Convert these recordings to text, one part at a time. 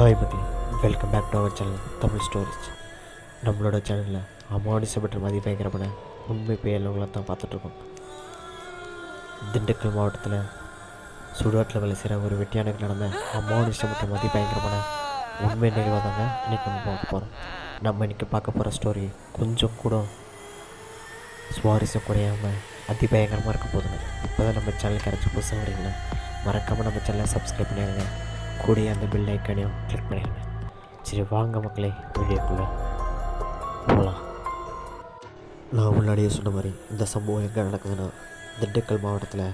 Hi மக்கள் welcome back to our channel Tamil stories நம்மளோட சேனலில் அமானுஷப்பட்ட மதிப்பயங்கரமான உண்மை பெயர்களை தான் பார்த்துட்ருக்கோம். திண்டுக்கல் மாவட்டத்தில் சுடுகாட்டில் வேலை செய்கிற ஒரு வெட்டியானுக்கு நடந்த அமானுஷப்பட்ட மதிப்பயங்கரமான உண்மை நிகழ்வாக தாங்க இன்றைக்கி நம்ம பார்க்க போகிறோம் நம்ம இன்றைக்கி பார்க்க போகிற ஸ்டோரி கொஞ்சம் கூட சுவாரஸ்யம் குறையாமல் அதிபயங்கரமாக இருக்க போதுங்க இப்போ தான் நம்ம சேனலுக்கு கிடச்சி புதுசாக வரீங்கன்னா மறக்காமல் நம்ம சேனலை சப்ஸ்கிரைப் பண்ணிடுங்க. கூடிய அந்த பில் ஐக்கானையும் கிளிக் பண்ணிடுங்க. சரி வாங்க மக்களே வீடியோக்குள்ளே போகலாம் நான் முன்னாடியே சொன்ன மாதிரி இந்த சம்பவம் எங்கே நடக்குதுன்னா திண்டுக்கல் மாவட்டத்தில்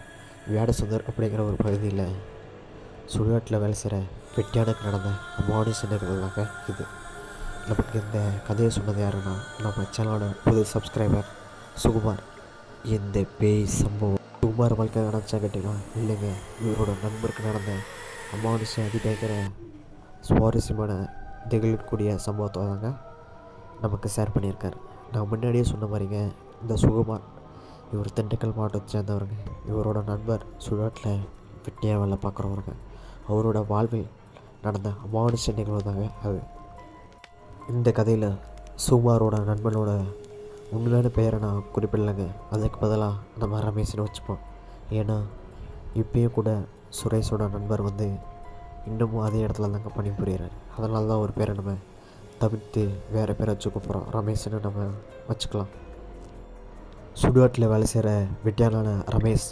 வியாடசுந்தர் அப்படிங்கிற ஒரு பகுதியில் சுடுகாட்டில் வேலை செய்கிற வெட்டியானுக்கு நடந்த அமானுஷ நிகழ்வுதாங்க இது. நமக்கு இந்த கதையை சொன்னது யாருன்னா நம்ம சேனலோட புது சப்ஸ்கிரைபர் சுகுமார். இந்த பேய் சம்பவம் சுகுமார் வாழ்க்கை நினச்சா கேட்டீங்களா? இல்லைங்க இவரோட நண்பருக்கு நடந்த அமானுஷ அதிபயங்கர சுவாரஸ்யமான திகழக்கூடிய சம்பவத்தை தாங்க நமக்கு ஷேர் பண்ணியிருக்காரு. நான் முன்னாடியே சொன்ன மாதிரிங்க இந்த சுகுமார் இவர் திண்டுக்கல் மாவட்டத்தை சேர்ந்தவருங்க. இவரோட நண்பர் சுழாட்டில் வெட்டியாக வேலை பார்க்குறவருங்க. அவரோட வாழ்வில் நடந்த அமானுஷ நிகழ்வு தாங்க அது. இந்த கதையில் சுகுமாரோட நண்பனோட உண்மையான பெயரை நான் குறிப்பிடலைங்க. அதுக்கு பதிலாக நம்ம ரமேஷ்னு வச்சுப்போம். ஏன்னா இப்பயும் கூட சுரேஷோட நண்பர் வந்து இன்னமும் அதே இடத்துல தாங்க பணிபுரியிறார். அதனால தான் ஒரு பேரை நம்ம தவிர்த்து வேறு பேரை வச்சு கூப்பிட்றோம். ரமேஷ்னு நம்ம வச்சுக்கலாம். சுடுகாட்டில் வேலை செய்கிற வெட்டியானான ரமேஷ்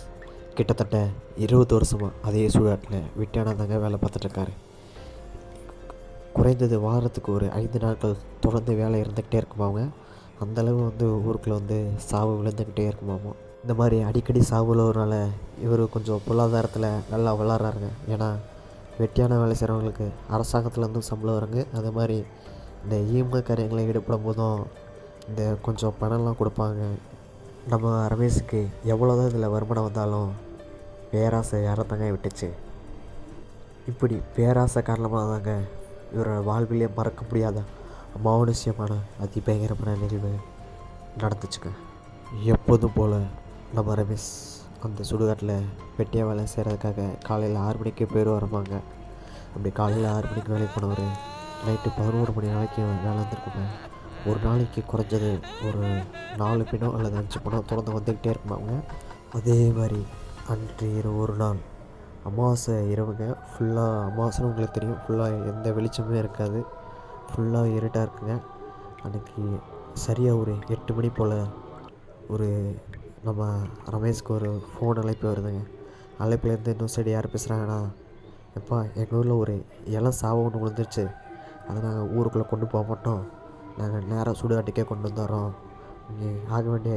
கிட்டத்தட்ட இருபது வருஷமாக அதே சுடுகாட்டில் வெட்டியானா தாங்க வேலை பார்த்துட்ருக்காரு. குறைந்தது வாரத்துக்கு ஒரு ஐந்து நாட்கள் தொடர்ந்து வேலை இருந்துக்கிட்டே இருக்குமாங்க. அந்தளவு வந்து ஊருக்குள்ள வந்து சாவு விழுந்துக்கிட்டே இருக்குமாமா. இந்த மாதிரி அடிக்கடி சாவு இவர் கொஞ்சம் பொருளாதாரத்தில் நல்லா விளாட்றாருங்க ஏன்னா வெட்டியான வேலை செய்கிறவங்களுக்கு அரசாங்கத்துலேருந்து சம்பளம் வருங்க அதே மாதிரி இந்த ஈம காரியங்களை ஈடுபடும் போதும் இந்த கொஞ்சம் பணம்லாம் கொடுப்பாங்க. நம்ம ரமேஷுக்கு எவ்வளோதான் இதில் வருமானம் வந்தாலும் பேராசை யாரத்தாங்க விட்டுச்சு. இப்படி பேராசை காரணமாக தாங்க இவரோட வாழ்விலே மறக்க முடியாத மௌனசியமான அதிபயங்கரமான நிகழ்வு நடந்துச்சுங்க. எப்போதும் போல் நம்ம ரமேஷ் அந்த சுடுகாட்டில் வெட்டியாக வேலை செய்கிறதுக்காக காலையில் ஆறு மணிக்கு பேர் வரமாங்க அப்படி காலையில் ஆறு மணிக்கு வேலைக்கு போனவர் நைட்டு பதினோரு மணி வரைக்கும் வேலை இருந்திருக்குங்க ஒரு நாளைக்கு குறைஞ்சது ஒரு நாலு பின்னோ அல்லது அஞ்சு பின்னோ தொடர்ந்து வந்துக்கிட்டே இருப்பாங்க. அதே மாதிரி அன்று இரவு ஒரு நாள் அமாவாசை இரவுங்க. ஃபுல்லாக அமாவாசைன்னு உங்களுக்கு தெரியும். ஃபுல்லாக எந்த வெளிச்சமே இருக்காது. ஃபுல்லாக இருட்டாக இருக்குங்க. அன்றைக்கி சரியாக ஒரு எட்டு மணி போல் ஒரு நம்ம ரமேஷ்க்கு ஒரு ஃபோன் அழைப்பு வருதுங்க. அழைப்புலேருந்து இன்னும் சைடு யார் பேசுகிறாங்கன்னா எப்பா எங்கள் ஊரில் ஒரு இலை சாவு ஒன்று விழுந்துருச்சு. அதை நாங்கள் ஊருக்குள்ளே கொண்டு போக மாட்டோம். நாங்கள் நேராக சுடுகாட்டுக்கே கொண்டு வந்துடுறோம். நீ ஆக வேண்டிய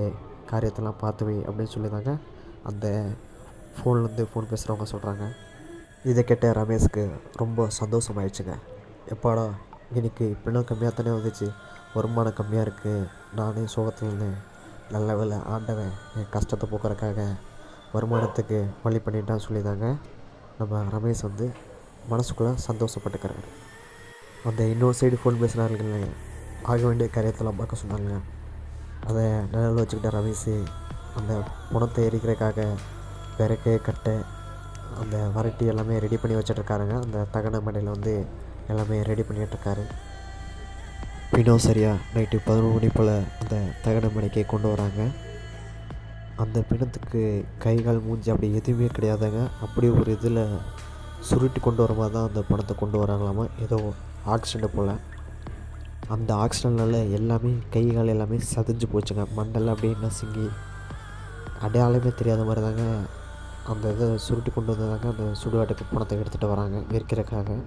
காரியத்தெல்லாம் பார்த்துவி அப்படின்னு சொல்லியிருந்தாங்க அந்த ஃபோன்லேருந்து ஃபோன் பேசுகிறவங்க சொல்கிறாங்க இதை கேட்ட ரமேஷ்க்கு ரொம்ப சந்தோஷமாயிடுச்சுங்க. எப்பாடா இன்னைக்கு பின்னம் கம்மியாக தானே வந்துச்சு. வருமானம் கம்மியாக இருக்குது நானே சோகத்தில் இருந்தேன். நல்ல வேலை ஆண்டவன் என் கஷ்டத்தை போக்குறதுக்காக வருமானத்துக்கு வழி பண்ணிட்டான்னு சொல்லி தாங்க நம்ம ரமேஷ் வந்து மனசுக்குள்ளே சந்தோஷப்பட்டுக்கிறாரு. அந்த இன்னொரு சைடு ஃபோன் பேசுகிறாருங்க ஆக வேண்டிய காரியத்தெல்லாம் பார்க்க சொன்னாங்க. அதை நிழல் வச்சுக்கிட்ட ரமேஷ் அந்த பணத்தை எரிக்கிறதுக்காக விறகு கட்டை அந்த வரட்டி எல்லாமே ரெடி பண்ணி வச்சிட்ருக்காருங்க அந்த தகன மடையில் வந்து எல்லாமே ரெடி பண்ணிகிட்ருக்காரு பின்னோ சரியாக நைட்டு பதினொரு மணி போல் அந்த தகன மணிக்கே கொண்டு வராங்க. அந்த பிணத்துக்கு கை கால் மூஞ்சி அப்படி எதுவுமே கிடையாதுங்க. அப்படி ஒரு இதில் சுருட்டி கொண்டு வர மாதிரி தான் அந்த பணத்தை கொண்டு வராங்களாமா? ஏதோ ஆக்சிடென்ட் போல். அந்த ஆக்சிடென்ட்னால எல்லாமே கை கால் எல்லாமே சதைஞ்சு போச்சுங்க. மண்டெல்லாம் அப்படியே நசுங்கி அடையாளமே தெரியாத மாதிரி தாங்க அந்த இதை சுருட்டி கொண்டு வந்ததாங்க அந்த சுடுகாட்டுக்கு பணத்தை எடுத்துகிட்டு வராங்க எரிக்கிறதுக்காக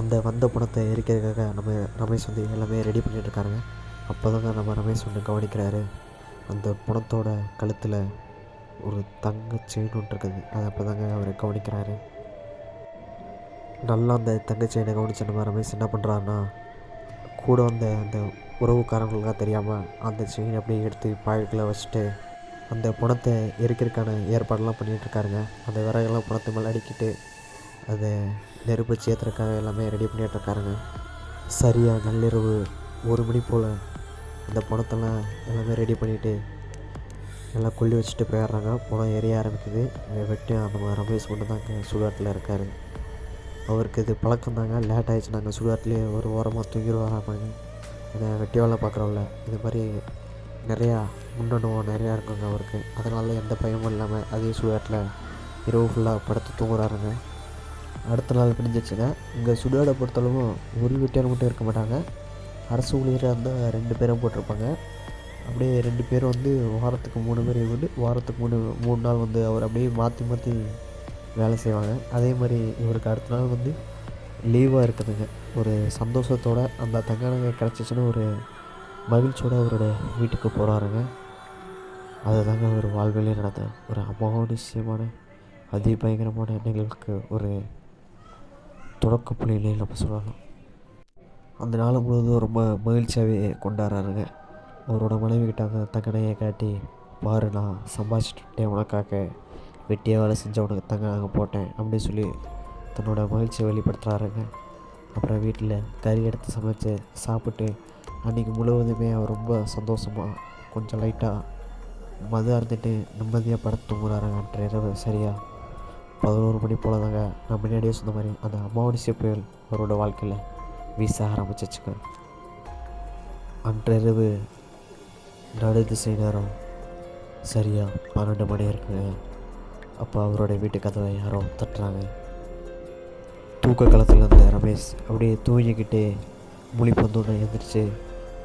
அந்த வந்த பணத்தை எரிக்கிறதுக்காக நம்ம ரமேஷ் வந்து எல்லாமே ரெடி பண்ணிகிட்டு இருக்காருங்க. அப்போ தாங்க நம்ம ரமேஷ் ஒன்று கவனிக்கிறாரு. அந்த பணத்தோட கழுத்தில் ஒரு தங்க செயின் ஒன்று இருக்குது. அதை அப்போ தாங்க அவர் கவனிக்கிறாரு. நல்லா அந்த தங்க செயினை கவனிச்ச நம்ம ரமேஷ் என்ன பண்ணுறாருன்னா கூட வந்த அந்த உறவுக்காரங்களுக்காக தெரியாமல் அந்த செயின் அப்படியே எடுத்து பாக்கெட்டில் வச்சுட்டு அந்த பணத்தை எரிக்கிறதுக்கான ஏற்பாடெல்லாம் பண்ணிகிட்டு இருக்காருங்க. அந்த விறகெல்லாம் பணத்தை மேலே அடிக்கிட்டு அதை நெருப்பு சேர்த்துறதுக்காக எல்லாமே ரெடி பண்ணிகிட்டு இருக்காருங்க சரியாக நள்ளிரவு ஒரு மணி போல் அந்த பணத்தெல்லாம் எல்லாமே ரெடி பண்ணிவிட்டு எல்லாம் கொல்லி வச்சுட்டு போயிடுறாங்க. பணம் எரிய ஆரம்பிக்குது. இங்கே வெட்டி அந்த ரமேஷ் மட்டும் தான் சுடுகாட்டில் இருக்கார். அவருக்கு இது பழக்கம் தாங்க. லேட் ஆகிடுச்சு நாங்கள் சுடுகாட்டிலே ஒரு ஓரமாக தூங்கிடுவாராமாங்க இதை வெட்டி வேலை பார்க்குறோம்ல இது மாதிரி நிறையா முன்னனுபவம் நிறையா இருக்குங்க அவருக்கு. அதனால எந்த பயமும் இல்லாமல் அதே சுடுகாட்டில் இரவு ஃபுல்லாக படுத்து தூங்குறாருங்க. அடுத்த நாள் பிடிஞ்சிச்சுங்க இங்கே சுடுகாடை பொறுத்தளவும் ஒரு வீட்டார் மட்டும் இருக்க மாட்டாங்க. அரசு ஊழியராக இருந்தால் ரெண்டு பேரும் போட்டிருப்பாங்க. அப்படியே ரெண்டு பேரும் வந்து வாரத்துக்கு மூணு பேர் வந்து வாரத்துக்கு மூணு மூணு நாள் வந்து அவர் அப்படியே மாற்றி மாற்றி வேலை செய்வாங்க. அதே மாதிரி இவருக்கு அடுத்த நாள் வந்து லீவாக இருக்குதுங்க. ஒரு சந்தோஷத்தோடு அந்த தங்கானங்க நகை கிடச்சிச்சின்னு ஒரு மகிழ்ச்சியோட அவரோட வீட்டுக்கு போகிறாருங்க அதுதாங்க அவர் வாழ்விலே நடந்த ஒரு அமானுஷ்யமான அதிபயங்கரமான நிகழ்வுக்கு ஒரு தொடக்க புள்ளியிலே நம்ம சொல்லலாம் அந்த நாள் முழுவதும் ரொம்ப மகிழ்ச்சியாகவே கொண்டாடுறாருங்க. அவரோட மனைவி கிட்டாங்க தங்கனையை காட்டி பாரு நான் சம்பாதிச்சுட்டேன் உனக்காக. வெட்டியாக வேலை செஞ்ச உனக்கு தங்க நாங்கள் போட்டேன் அப்படின்னு சொல்லி தன்னோட மகிழ்ச்சியை வெளிப்படுத்துகிறாருங்க அப்புறம் வீட்டில் கறி எடுத்து சமைச்சு சாப்பிட்டு அன்றைக்கி முழுவதுமே அவர் ரொம்ப சந்தோஷமாக கொஞ்சம் லைட்டாக மது அருந்துட்டு நிம்மதியாக படுத்து தூங்குறாருங்க. அன்றைய இரவு சரியாக பதினோரு மணி போல் தாங்க நான் முன்னாடியே சொன்ன மாதிரி அந்த அமாவாசை புயல் அவரோட வாழ்க்கையில் வீச ஆரம்பிச்சிச்சுங்க. அன்றிரவு நடு திசை நேரம். சரியா பன்னெண்டு மணி இருக்குங்க. அப்போ அவரோட வீட்டு கதவை யாரோ தட்டுறாங்க. தூக்க களத்தில் இருந்த ரமேஷ் அப்படியே தூங்கிக்கிட்டே முழிப்பு வந்தோடனே எழுந்திரிச்சு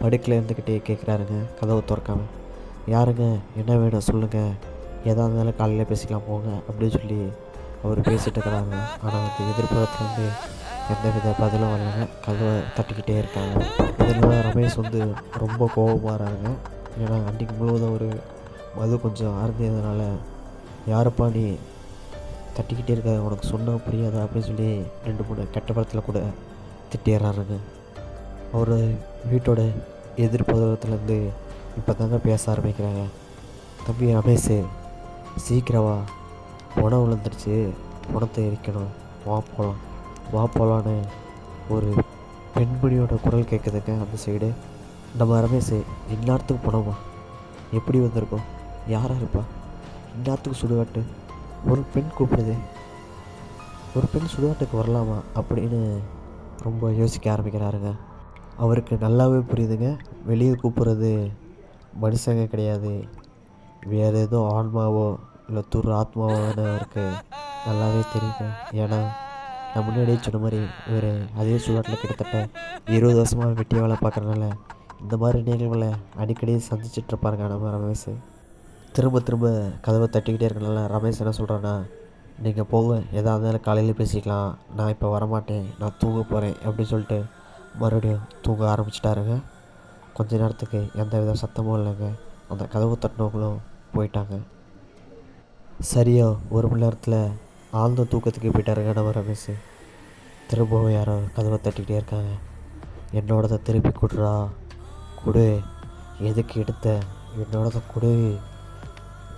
படுக்கில் இருந்துக்கிட்டே கேட்குறாருங்க கதவை திறக்காம. யாருங்க? என்ன வேணும்? சொல்லுங்கள் எதாக இருந்தாலும் காலையில் பேசிக்கலாம் போங்க. அப்படின்னு சொல்லி அவர் பேசிட்டு இருக்கிறாங்க ஆனால் வந்து எதிர்ப்புறத்துலேருந்து எந்தவித பதிலும் வரலங்க கதவை தட்டிக்கிட்டே இருக்காங்க. இதனால ரமேஷ் வந்து ரொம்ப கோபமாகறாங்க ஏன்னா அன்றைக்கு முழுவதும் ஒரு மது கொஞ்சம் அருந்தியதுனால யாருப்பா நீ தட்டிக்கிட்டே இருக்க? உனக்கு சொன்னால் புரியாதா? அப்படின்னு சொல்லி ரெண்டு மூணு கெட்ட படத்தில் கூட திட்டிடுறாருங்க. அவர் வீட்டோட எதிர்ப்புறத்துலேருந்து இப்போ தாங்க பேச ஆரம்பிக்கிறாங்க. தம்பி ரமேஷ் சீக்கிரவா வா உணவு விழுந்துருச்சு பணத்தை எரிக்கணும். வா போகலாம் வா போகலான்னு ஒரு பெண்மணியோட குரல் கேட்குதுங்க அந்த சைடு. நம்ம ரமேஷ் இந்நேரத்துக்கு போனோமா? எப்படி வந்திருக்கோம்? யாராக இருப்பா? இந்நேரத்துக்கு சுடுகாட்டு. ஒரு பெண் கூப்பிடுது. ஒரு பெண் சுடுகாட்டுக்கு வரலாமா? அப்படின்னு ரொம்ப யோசிக்க ஆரம்பிக்கிறாருங்க. அவருக்கு நல்லாவே புரியுதுங்க. வெளியே கூப்பிட்றது மனுஷங்க கிடையாது. வேறு ஏதோ ஆன்மாவோ இல்லை துர் ஆத்மாவான இருக்கு. நல்லாவே தெரியுது. ஏன்னா நான் முன்னாடியே சொன்ன மாதிரி இவர் அதே சுடுகாட்டில் கிட்டத்தட்ட இருபது வருஷமாக வெட்டி வேலை பார்க்குறனால இந்த மாதிரி நிகழ்வுகளை அடிக்கடி சந்திச்சிட்டு இருப்பாருங்க நம்ம ரமேஷ். திரும்ப திரும்ப கதவை தட்டிக்கிட்டே இருக்கனால ரமேஷ் என்ன சொல்கிறேன்னா நீங்கள் போக எதாக இருந்தாலும் காலையில் பேசிக்கலாம். நான் இப்போ வரமாட்டேன். நான் தூங்க போகிறேன் அப்படின்னு சொல்லிட்டு மறுபடியும் தூங்க ஆரம்பிச்சிட்டாருங்க. கொஞ்ச நேரத்துக்கு எந்த வித சத்தமும் இல்லைங்க. அந்த கதவு தட்டினவங்களும் போயிட்டாங்க. சரியா ஒரு மணி நேரத்தில் ஆழ்ந்த தூக்கத்துக்கு போயிட்டார் கணவர் ரமேஷ். திரும்பவும் யாரோ கதவை தட்டிக்கிட்டே இருக்காங்க. என்னோடதை திருப்பி கொடுறா. கொடு. எதுக்கு எடுத்த? என்னோடதை கொடு.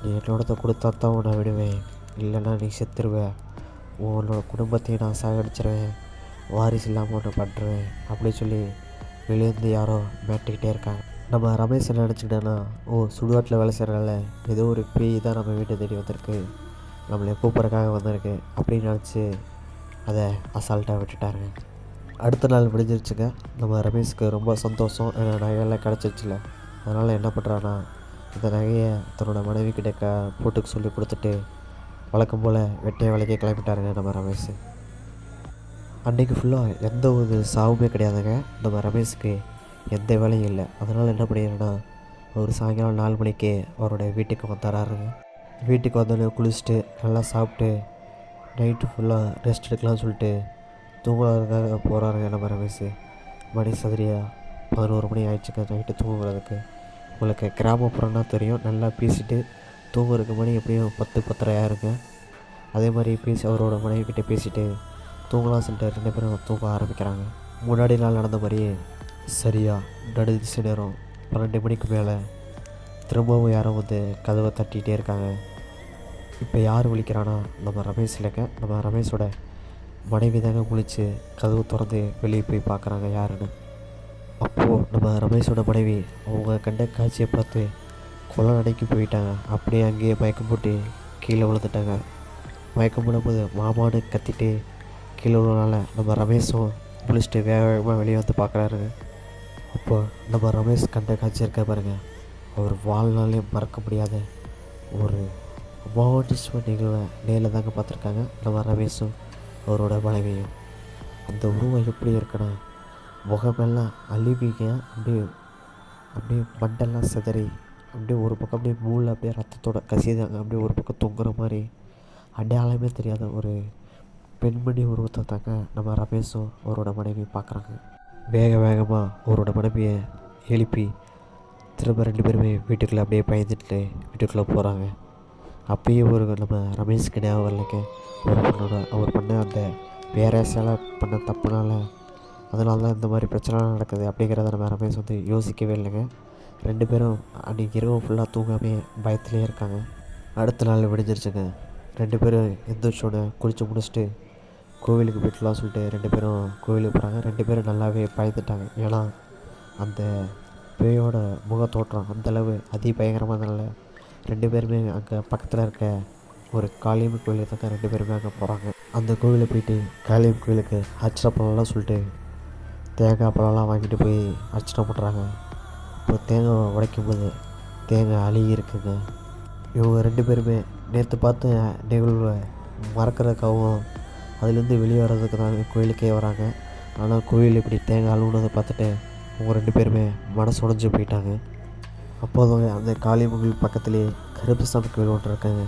நீ என்னோடதை கொடுத்தா தான் உன்னை விடுவேன். இல்லைன்னா நீ செத்துருவேன் உன்னோட குடும்பத்தையும் நான் சாகடிச்சிருவேன். வாரிசு இல்லாமல் ஒன்று பண்ணுறேன் அப்படி சொல்லி வெளியேருந்து யாரோ மேட்டிக்கிட்டே இருக்காங்க. நம்ம ரமேஷ் என்ன நினச்சிக்கிட்டேன்னா ஓ சுடுகாட்டில் வேலை செய்கிறனால ஏதோ ஒரு பேய் தான் நம்ம வீட்டை தேடி வந்திருக்கு. நம்மளை கூப்பிட்றக்காக வந்திருக்கு. அப்படின்னு நினச்சி அதை அசால்ட்டாக விட்டுட்டாருங்க. அடுத்த நாள் முடிஞ்சிருச்சுங்க. நம்ம ரமேஷ்க்கு ரொம்ப சந்தோஷம். ஏன்னா நகையெல்லாம் கிடச்சிருச்சுல. அதனால் என்ன பண்ணுறான்னா இந்த நகையை தன்னோட மனைவி கிட்ட க போட்டுக்கு சொல்லி கொடுத்துட்டு வழக்கம் போல் வெட்டைய வேலைக்கே கிளம்பிட்டாருங்க நம்ம ரமேஷ். அன்றைக்கு ஃபுல்லாக எந்த ஒரு சாவுமே கிடையாதுங்க. நம்ம ரமேஷுக்கு எந்த வேலையும் இல்லை. அதனால் என்ன பண்ணிடுறேன்னா அவர் சாயங்காலம் நாலு மணிக்கே அவரோட வீட்டுக்கு வந்தாராருங்க வீட்டுக்கு வந்தோடனே குளிச்சுட்டு நல்லா சாப்பிட்டு நைட்டு ஃபுல்லாக ரெஸ்ட் எடுக்கலாம்னு சொல்லிட்டு தூங்குறதுக்காக போகிறாருங்க நம்ம ரமேஷ். மணி சதுரியா பதினோரு மணி ஆயிடுச்சுங்க நைட்டு தூங்குறதுக்கு. உங்களுக்கு கிராமப்புறம்னா தெரியும். நல்லா பேசிட்டு தூங்குறதுக்கு மணி எப்படியும் பத்து பத்தரை ஆயிருங்க. அதே மாதிரி பேசி அவரோட மனைவி கிட்டே பேசிட்டு தூங்கலாம் சொல்லிட்டு ரெண்டு பேரும் தூங்க ஆரம்பிக்கிறாங்க. முன்னாடி நாள் நடந்த மாதிரியே சரியா? நடு திசை நேரம் பன்னெண்டு மணிக்கு மேலே திரும்பவும் யாரும் வந்து கதவை தட்டிகிட்டே இருக்காங்க. இப்போ யார் விழிக்கிறானா நம்ம ரமேஷ் இல்லைங்க. நம்ம ரமேஷோட மனைவி தாங்க முழிச்சு கதவு திறந்து வெளியே போய் பார்க்குறாங்க யாருன்னு? அப்போது நம்ம ரமேஷோட மனைவி அவங்க கண்ட காட்சியை பார்த்து கொலை நடைக்கு போயிட்டாங்க. அப்படியே அங்கேயே மயக்கம் போட்டு கீழே விழுந்துட்டாங்க. மயக்கம் போடும்போது மாமான்னு கத்திட்டு கீழே விழுனால நம்ம ரமேஷும் குளிச்சுட்டு வேக வேகமாக வெளியே வந்து பார்க்குறாருங்க அப்போ நம்ம ரமேஷ் கண்ட காட்சி இருக்க பாருங்க. அவர் வாழ்நாளே மறக்க முடியாத ஒரு அமானுஷ்ம நிகழ்வை நேரில் தாங்க பார்த்துருக்காங்க. நம்ம ரமேஷும் அவரோட மனைவியும். அந்த உருவம் எப்படி இருக்குன்னா முகமெல்லாம் அழுவிங்க. அப்படியே அப்படியே மண்டெல்லாம் சிதறி அப்படியே ஒரு பக்கம் அப்படியே மூளை அப்படியே ரத்தத்தோட கசிதாங்க அப்படியே ஒரு பக்கம் தொங்குற மாதிரி அடையாளமே தெரியாத ஒரு பெண்மணி உருவத்தை தாங்க நம்ம ரமேஷும் அவரோட மனைவி பார்க்குறாங்க. வேக வேகமாக அவரோட மனைவியை எழுப்பி திரும்ப ரெண்டு பேருமே வீட்டுக்குள்ளே அப்படியே பயந்துட்டு வீட்டுக்குள்ளே போகிறாங்க அப்பயும் ஒரு நம்ம ரமேஷ்க்கு ஞாபகம் வரலைங்க. ஒரு பண்ணோட அவர் பண்ண அந்த வேற சில பண்ண தப்புனால அதனால தான் இந்த மாதிரி பிரச்சனைலாம் நடக்குது அப்படிங்கிறத நம்ம ரமேஷ் வந்து யோசிக்கவே இல்லைங்க. ரெண்டு பேரும் அன்றைக்கி இரவு ஃபுல்லாக தூங்காமே பயத்துலேயே இருக்காங்க. அடுத்த நாள் விடிஞ்சிருச்சுங்க. ரெண்டு பேரும் எந்திரிச்சோடனே குளித்து முடிச்சுட்டு கோவிலுக்கு போய்ட்டுலாம் சொல்லிட்டு ரெண்டு பேரும் கோவிலுக்கு போகிறாங்க ரெண்டு பேரும் நல்லாவே பயந்துட்டாங்க. ஏன்னா அந்த பேயோட முகத்தோற்றம் அந்தளவு அதி பயங்கரமானதுனால ரெண்டு பேருமே அங்கே பக்கத்தில் இருக்க ஒரு காளியம்மன் கோயிலுக்கு தாங்க ரெண்டு பேருமே அங்கே போகிறாங்க அந்த கோவிலுக்கு போயிட்டு காளியம்மன் கோயிலுக்கு அர்ச்சனை பண்ணலாம் சொல்லிட்டு தேங்காய் பழம்லாம் வாங்கிட்டு போய் அர்ச்சனை பண்ணுறாங்க இப்போ தேங்காய் உடைக்கும் போது தேங்காய் அழுகி இருக்குங்க. இவங்க ரெண்டு பேருமே நேற்று பார்த்து நிகழ்வை மறக்கிறதுக்காகவும் அதுலேருந்து வெளியே வர்றதுக்கு தான் கோயிலுக்கே வராங்க. ஆனால் கோயில் இப்படி தேங்காய் அழுகுனதை பார்த்துட்டு அவங்க ரெண்டு பேருமே மனசு உடஞ்சி போயிட்டாங்க. அப்போதும் அந்த காளிமுகில் பக்கத்துலேயே கருப்புசாமி கோயில் ஒன்று இருக்காங்க.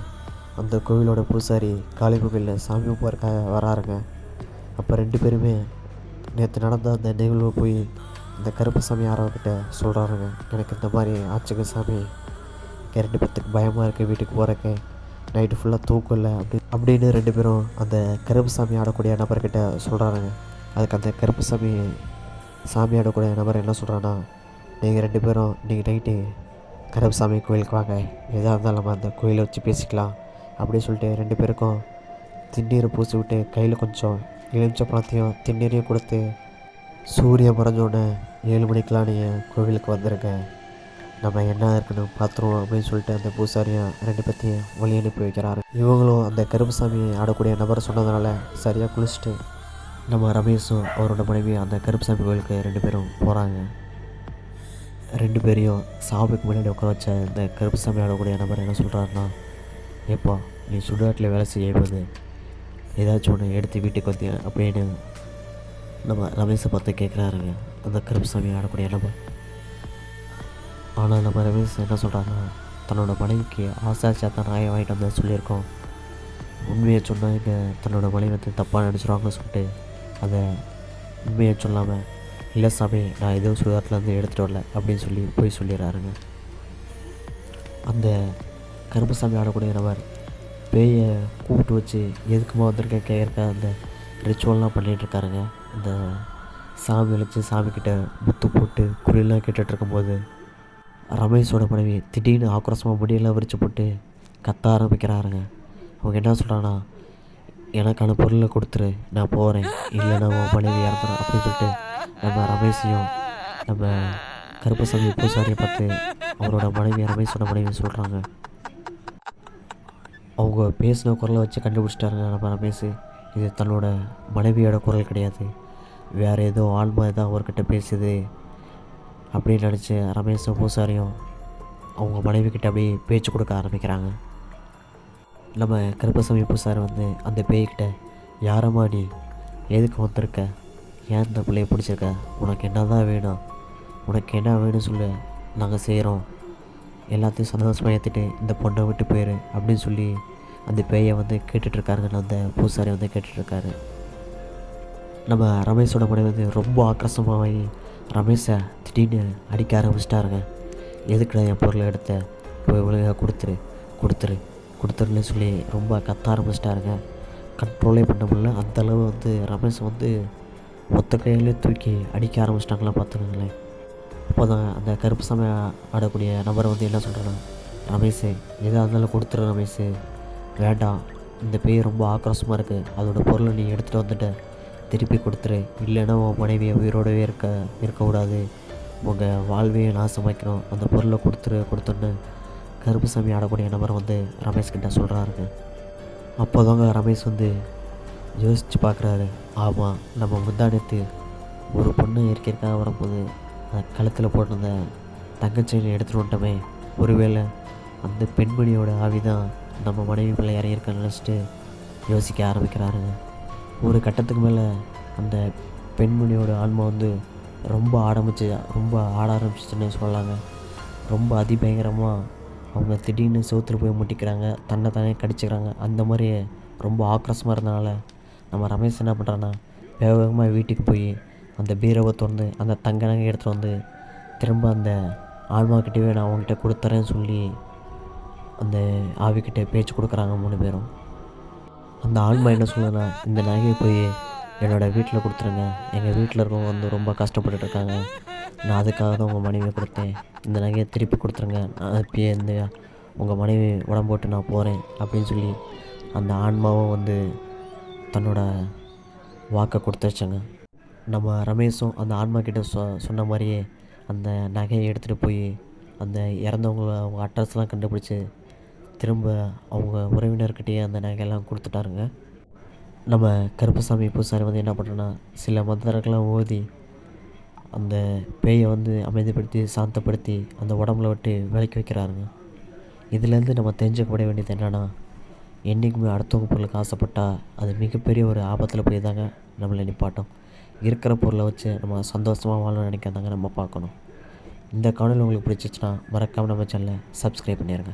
அந்த கோவிலோட பூசாரி காளியம்மன் சாமி கும்பிட்றக்காக வராருங்க. அப்போ ரெண்டு பேருமே நேற்று நடந்த அந்த நிகழ்வு போய் அந்த கருப்புசாமி ஆரவக்கிட்ட சொல்கிறாருங்க எனக்கு இந்த மாதிரி ஆச்சுங்க சாமி ரெண்டு பேர்த்துக்கு பயமாக இருக்குது வீட்டுக்கு போகிறக்கு நைட்டு ஃபுல்லாக தூக்கம் இல்லை அப்படி அப்படின்னு ரெண்டு பேரும் அந்த கருப்புசாமி ஆடக்கூடிய நபர்கிட்ட சொல்கிறாங்க அதுக்கு அந்த கருப்புசாமி சாமி ஆடக்கூடிய நபர் என்ன சொல்கிறான்னா நீங்கள் ரெண்டு பேரும் இன்றைக்கி நைட்டு கருப்புசாமி கோயிலுக்கு வாங்க. எதாக இருந்தாலும் நம்ம அந்த கோயிலை வச்சு பேசிக்கலாம். அப்படின்னு சொல்லிட்டு ரெண்டு பேருக்கும் திண்ணீர் பூசி விட்டு கையில் கொஞ்சம் எலுமிச்ச பழத்தையும் திண்ணீரையும் கொடுத்து சூரியன் மறைஞ்சோடனே ஏழு மணிக்கெலாம் நீங்கள் கோவிலுக்கு வந்துடுங்க நம்ம என்ன இருக்கணும் பார்த்துருவோம் அப்படின்னு சொல்லிட்டு அந்த பூசாரியும் ரெண்டு பேர்த்தையும் வழி அனுப்பி வைக்கிறாரு. இவங்களும் அந்த கருப்புசாமியை ஆடக்கூடிய நபர் சொன்னதுனால சரியாக குளிச்சுட்டு நம்ம ரமேஷும் அவரோட மனைவி அந்த கருப்புசாமி கோயிலுக்கு ரெண்டு பேரும் போகிறாங்க ரெண்டு பேரையும் சாமிக்கு முன்னாடி உட்கார வச்ச இந்த கருப்புசாமி ஆடக்கூடிய நபர் என்ன சொல்கிறாருன்னா ஏப்பா நீ சுடுகாட்டில் வேலை செய்யும்போது ஏதாச்சும் ஒன்று எடுத்து வீட்டுக்கு வந்தியா? அப்படின்னு நம்ம ரமேஷை பார்த்து கேட்குறாருங்க அந்த கருப்புசாமி ஆடக்கூடிய நபர். ஆனால் நம்ம ரமேஷ் என்ன சொல்கிறாங்கன்னா தன்னோட மனைவிக்கு ஆசாரிச்சா தான் நாயை வாங்கிட்டு வந்து சொல்லியிருக்கோம். உண்மையை சொன்னால் இங்கே தன்னோட மனைவி வந்து தப்பாக நினச்சிடுவாங்கன்னு சொல்லிட்டு அதை உண்மையை சொல்லாமல் இல்லை சாமி நான் எதுவும் சுகாதாரத்துலேருந்து எடுத்துகிட்டு வரல அப்படின்னு சொல்லி போய் சொல்லிடுறாருங்க. அந்த கருப்பசாமி ஆடக்கூடிய நபர் பேயை கூப்பிட்டு வச்சு எதுக்குமா வந்திருக்க? கேட்க அந்த ரிச்சுவல்லாம் பண்ணிகிட்டு இருக்காருங்க. அந்த சாமி அழைச்சி சாமிக்கிட்ட முத்து போட்டு குறியெல்லாம் கேட்டுட்டு இருக்கும்போது ரமேஷோட மனைவி திடீர்னு ஆக்ரோஷமாக முடியெல்லாம் விரிச்சு போட்டு கத்த ஆரம்பிக்கிறாருங்க. அவங்க என்ன சொல்கிறாங்கன்னா எனக்கான பொருளை கொடுத்துரு நான் போகிறேன் இல்லைன்னா உன் மனைவி இறந்துடும் அப்படின்னு சொல்லிட்டு நம்ம ரமேஷையும் நம்ம கருப்பசாமி பூசாரியை பார்த்து அவரோட மனைவி ரமேஷோட மனைவி சொல்கிறாங்க அவங்க பேசின குரலை வச்சு கண்டுபிடிச்சிட்டாருங்க நம்ம ரமேஷ். இது தன்னோட மனைவியோட குரல் கிடையாது. வேறு ஏதோ ஆன்மா தான் அவர்கிட்ட பேசுது. அப்படின்னு நினச்சி ரமேஷும் பூசாரியும் அவங்க மனைவி கிட்ட அப்படியே பேச்சு கொடுக்க ஆரம்பிக்கிறாங்க. நம்ம கருப்பசாமி பூசாரி வந்து அந்த பேய்கிட்ட யாரம்மா நீ? எதுக்கு வந்திருக்க? ஏன் இந்த பிள்ளைய பிடிச்சிருக்க? உனக்கு என்ன தான் வேணும்? உனக்கு என்ன வேணும் சொல்லு. நாங்கள் செய்கிறோம் எல்லாத்தையும் சந்தோஷமாக ஏற்றிட்டு இந்த பொண்ணை விட்டு போயிரு அப்படின்னு சொல்லி அந்த பேயை வந்து கேட்டுட்ருக்காருங்கன்னு அந்த பூசாரி வந்து கேட்டுட்ருக்காரு. நம்ம ரமேஷோட மனைவி வந்து ரொம்ப ஆக்ரோஷமாகி ரமேஷை திடீர்னு அடிக்க ஆரம்பிச்சிட்டாருங்க. எதுக்குடா என் பொருளை எடுத்த? போய் ஒழுங்காக கொடுத்துரு கொடுத்துரு கொடுத்துருன்னு சொல்லி ரொம்ப கத்த ஆரம்பிச்சிட்டாருங்க. கண்ட்ரோலே பண்ண முடியல. அந்தளவு வந்து ரமேஷ் வந்து மொத்த கையிலே தூக்கி அடிக்க ஆரம்பிச்சிட்டாங்களா பார்த்துக்கங்களேன். அப்போ தான் அந்த கருப்பு சமய ஆடக்கூடிய நபர் வந்து என்ன சொல்கிறேன்னா ரமேஷ் எதாக இருந்தாலும் கொடுத்துரு ரமேஷ். வேண்டாம். இந்த பேய் ரொம்ப ஆக்ரோஷமாக இருக்குது அதோட பொருளை நீ எடுத்துகிட்டு வந்துட்ட. திருப்பி கொடுத்துரு. இல்லைன்னா உன் மனைவியை உயிரோடவே இருக்க இருக்கக்கூடாது. உங்கள் வாழ்வையை நாசமாக்கணும் அந்த பொருளை கொடுத்துரு கொடுத்துன்னு கருப்புசாமி ஆடக்கூடிய நபர் வந்து ரமேஷ் கிட்ட சொல்கிறாருங்க அப்போ தாங்க ரமேஷ் வந்து யோசித்து பார்க்குறாரு ஆமாம் நம்ம முந்தானத்து ஒரு பொண்ணு இயற்கைக்காக வரும்போது அந்த கழுத்தில் போட்டிருந்த தங்கச்செயின் எடுத்துகிட்டு வந்துட்டோமே. ஒருவேளை அந்த பெண்மணியோட ஆவி தான் நம்ம மனைவி பிள்ளை இறங்கியிருக்கான்னு நினச்சிட்டு யோசிக்க ஆரம்பிக்கிறாருங்க. ஒரு கட்டத்துக்கு மேலே அந்த பெண்மணியோட ஆன்மா வந்து ரொம்ப ஆரம்பிச்சு ரொம்ப ஆட ஆரம்பிச்சிச்சுன்னு சொல்லலாங்க ரொம்ப அதிபயங்கரமாக அவங்க திடீர்னு செவுத்துல போய் முட்டிக்கிறாங்க தன்னை தானே கடிச்சிக்கிறாங்க. அந்த மாதிரி ரொம்ப ஆக்ரோஷமாக இருந்தனால நம்ம ரமேஷ் என்ன பண்ணுறான்னா வேக வேகமாக வீட்டுக்கு போய் அந்த பீரவை திறந்து அந்த தங்க நகை எடுத்துகிட்டு வந்து திரும்ப அந்த ஆன்மாக்கிட்டவே நான் அவங்ககிட்ட கொடுத்துறேன்னு சொல்லி அந்த ஆவிக்கிட்ட பேச்சு கொடுக்குறாங்க மூணு பேரும். அந்த ஆன்மா என்ன சொல்லுதுன்னா இந்த நகையை போய் என்னோடய வீட்டில் கொடுத்துருங்க. எங்கள் வீட்டில் இருக்கவங்க வந்து ரொம்ப கஷ்டப்பட்டுட்டு இருக்காங்க. நான் அதுக்காக தான் உங்கள் மனைவியை கொடுத்தேன். இந்த நகையை திருப்பி கொடுத்துருங்க. நான் இப்பயே இந்த உங்கள் மனைவி உடம்போட்டு நான் போகிறேன் அப்படின்னு சொல்லி அந்த ஆன்மாவும் வந்து தன்னோட வாக்கை கொடுத்துருச்சுங்க நம்ம ரமேஷும் அந்த ஆன்மா கிட்ட சொ சொன்ன மாதிரியே அந்த நகையை எடுத்துகிட்டு போய் அந்த இறந்தவங்கள அவங்க அட்ரஸ்லாம் கண்டுபிடிச்சி திரும்ப அவங்க உறவினர்கிட்டயே அந்த நகையெல்லாம் கொடுத்துட்டாருங்க. நம்ம கருப்பசாமி பூசாரி வந்து என்ன பண்ணுறோன்னா சில மந்திரங்கள்லாம் ஓதி அந்த பேயை வந்து அமைதிப்படுத்தி சாந்தப்படுத்தி அந்த உடம்புல விட்டு விலக்கி வைக்கிறாருங்க. இதுலேருந்து நம்ம தெரிஞ்சுக்கப்பட வேண்டியது என்னென்னா என்றைக்குமே அடுத்தவங்க பொருளுக்கு ஆசைப்பட்டால் அது மிகப்பெரிய ஒரு ஆபத்தில் போய் தாங்க நம்மளை நிப்பாட்டும். இருக்கிற பொருளை வச்சு நம்ம சந்தோஷமாக வாழணும்னு நினைக்கிறதாங்க நம்ம பார்க்கணும். இந்த காணொலி உங்களுக்கு பிடிச்சிச்சுன்னா மறக்காமல் நம்ம சேனலை சப்ஸ்கிரைப் பண்ணிடுங்க